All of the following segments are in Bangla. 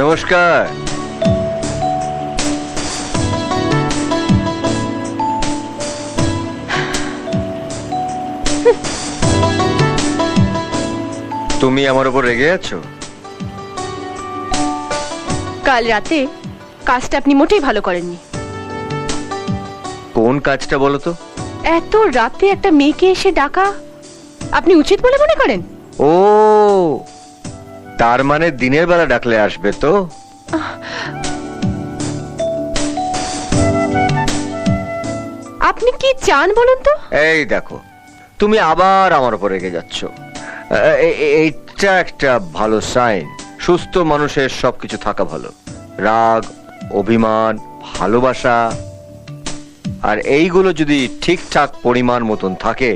নমস্কার। তুমি আমার উপর রেগে আছো? কাল রাতে কাজটা আপনি মোটেই ভালো করেননি। কোন কাজটা বলো তো? এত রাতে একটা মেয়েকে এসে ডাকা আপনি উচিত বলে মনে করেন? ও তার মানে দিনের বেলা ডাকলে আসবে তো? আপনি কি চান বলুন তো? এই দেখো তুমি আবার আমার উপর রেগে যাচ্ছ। এইটা একটা ভালো সাইন সুস্থ মানুষের সবকিছু থাকা ভালো। রাগ অভিমান ভালোবাসা। আর এইগুলো যদি ঠিকঠাক পরিমাণ মতন থাকে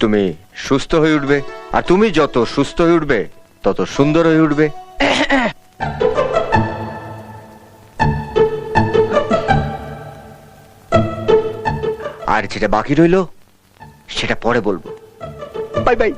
তুমি সুস্থ হয়ে উঠবে। আর তুমি যত সুস্থ হয়ে উঠবে তত সুন্দর হয়ে উঠবে। আর যেটা বাকি রইল সেটা পরে বলব। Bye bye.